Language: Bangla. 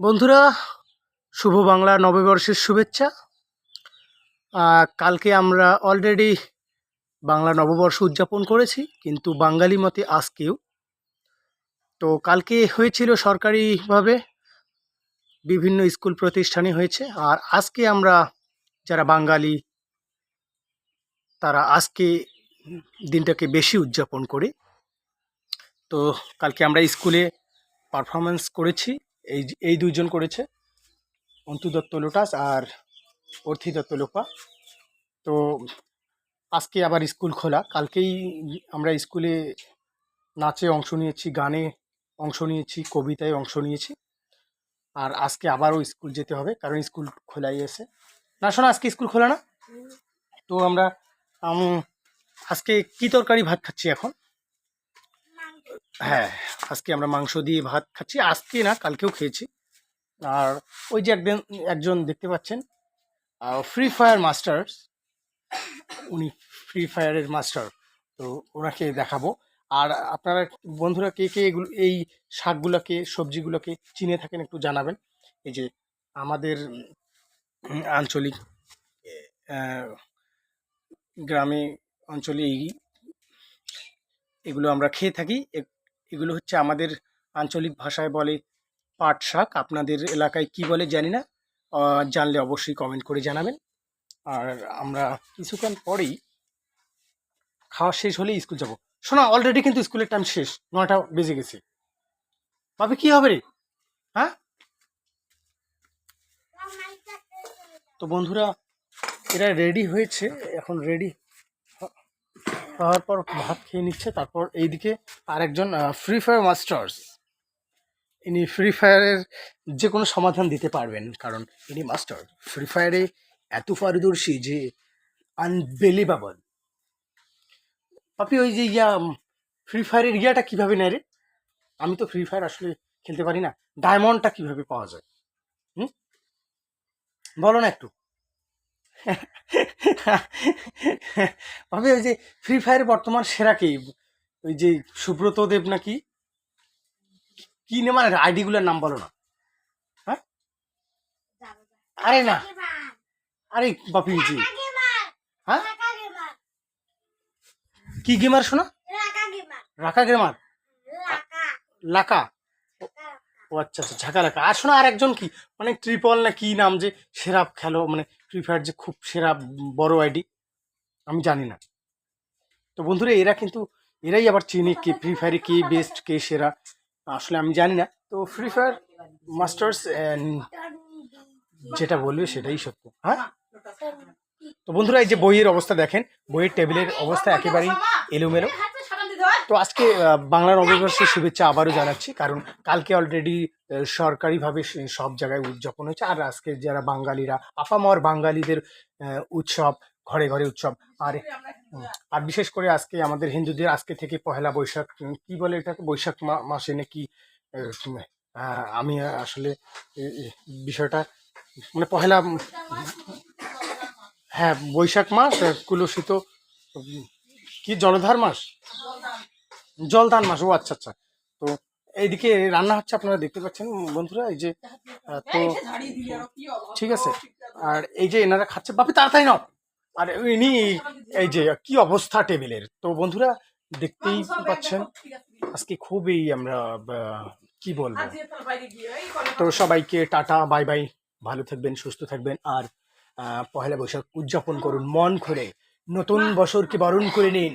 বন্ধুরা, শুভ বাংলা নববর্ষের শুভেচ্ছা। কালকে আমরা অলরেডি বাংলা নববর্ষ উদযাপন করেছি, কিন্তু বাঙালি মতে আজকেও। তো কালকে হয়েছিল সরকারিভাবে বিভিন্ন স্কুল প্রতিষ্ঠানে হয়েছে, আর আজকে আমরা যারা বাঙালি, তারা আজকে দিনটাকে বেশি উদযাপন করি। তো কালকে আমরা স্কুলে পারফরমেন্স করেছি। এই এই দুইজন করেছে। অন্তু দত্ত লোটাস আর অর্থি দত্ত লোপা। তো আজকে আবার স্কুল খোলা। কালকেই আমরা স্কুলে নাচে অংশ নিয়েছি, গানে অংশ নিয়েছি, কবিতায় অংশ নিয়েছি। আর আজকে আবারও স্কুল যেতে হবে, কারণ স্কুল খোলাই আছে। না, শোনা, আজকে স্কুল খোলা না? তো আমরা আজকে কি তরকারি ভাত খাচ্ছি এখন? হ্যাঁ আজকে আমরা মাংস দিয়ে ভাত খাচ্ছি। আজকে না, কালকেও খেয়েছি। আর ওই যে একদিন, একজন দেখতে পাচ্ছেন ফ্রি ফায়ার মাস্টার্স উনি ফ্রি ফায়ারের মাস্টার তো ওনাকে দেখাবো। আর আপনারা বন্ধুরা কে কে এগুলো, এই শাকগুলোকে, সবজিগুলোকে চিনে থাকেন একটু জানাবেন। এই যে আমাদের আঞ্চলিক গ্রামে অঞ্চলে এই এগুলো আমরা খেয়ে থাকি। এগুলো হচ্ছে আমাদের আঞ্চলিক ভাষায় বলে পাট শাক। আপনাদের এলাকায় কি বলে জানি না। জানলে অবশ্যই কমেন্ট করে জানাবেন। আর আমরা কিছুক্ষণ পরেই খাওয়া শেষ হলেই স্কুল যাব। শোনা অলরেডি কিন্তু স্কুলের টাইম শেষ। নয়টা বেজে গেছে। ভাবে কি হবে রে? হ্যাঁ? তো বন্ধুরা, এরা রেডি হয়েছে। এখন রেডি হওয়ার পর ভাত খেয়ে নিচ্ছে, তারপর এইদিকে আরেকজন ফ্রি ফায়ার মাস্টার্স ইনি ফ্রি ফায়ারের যে কোনো সমাধান দিতে পারবেন, কারণ ইনি মাস্টার। ফ্রি ফায়ারে এত পারদর্শী যে আনবিলিভেবল আপনি ওই যে ইয়া ফ্রি ফায়ারের ইয়াটা কীভাবে নেয় রে? আমি তো ফ্রি ফায়ার আসলে খেলতে পারি না। ডায়মন্ডটা কীভাবে পাওয়া যায়? হুম? বলো না একটু। ভাবে ওই যে ফ্রি ফায়ারে বর্তমান সেরা কে? ওই যে সুব্রত দেব নাকি? কি নাম মানে আইডি গুলোর নাম বলো না। হ্যাঁ? আরে না। আরে বাপি জি। হ্যাঁ? কি গেমার শোনা? রাকা গেমার। লাকা ও আচ্ছা আচ্ছা ঝাঁকা আর শোনা আর একজন কি? মানে ট্রিপল না কি নাম যে সেরা খেলো মানে ফ্রি ফায়ার যে খুব সেরা বড় আইডি আমি জানি না। তো বন্ধুরা, এরা কিন্তু, এরাই আবার চিনি কে ফ্রি ফায়ারে কে বেস্ট কে সেরা। আসলে আমি জানি না। তো ফ্রি ফায়ার মাস্টার্স যেটা বলবে সেটাই সত্য। হ্যাঁ? তো বন্ধুরা, এই যে বইয়ের অবস্থা দেখেন, বইয়ের টেবিলের অবস্থা একেবারেই এলোমেলো। তো আজকে আহ, বাংলা নববর্ষের শুভেচ্ছা আবারও জানাচ্ছি কারণ কালকে অলরেডি সরকারিভাবে সব জায়গায় উদযাপন হয়েছে। আর আজকে যারা বাঙালিরা আপামর বাঙালিদের উৎসব ঘরে ঘরে উৎসব আর আর বিশেষ করে আজকে আমাদের হিন্দুদের আজকে থেকে পহেলা বৈশাখ কি বলে এটাকে? বৈশাখ মাসে নাকি আমি আসলে বিষয়টা মানে পহেলা হ্যাঁ বৈশাখ মাস কুলসিত কি জলধার মাস? জলদান মাস ও আচ্ছা আচ্ছা। তো এইদিকে রান্না হচ্ছে আপনারা দেখতে পাচ্ছেন বন্ধুরা এই যে তো ঠিক আছে। আর এই যে এনারা খাচ্ছে বাপি তাড়াতাড়ি নাও। আর ইনি এই যে কি অবস্থা টেবিলের? তো বন্ধুরা দেখতেই পাচ্ছেন আজকে খুবই আমরা কি বলব? তো সবাইকে টাটা বাই বাই ভালো থাকবেন সুস্থ থাকবেন। আর পহেলা বৈশাখ উদযাপন করুন মন খুলে নতুন বছরকে বরণ করে নিন।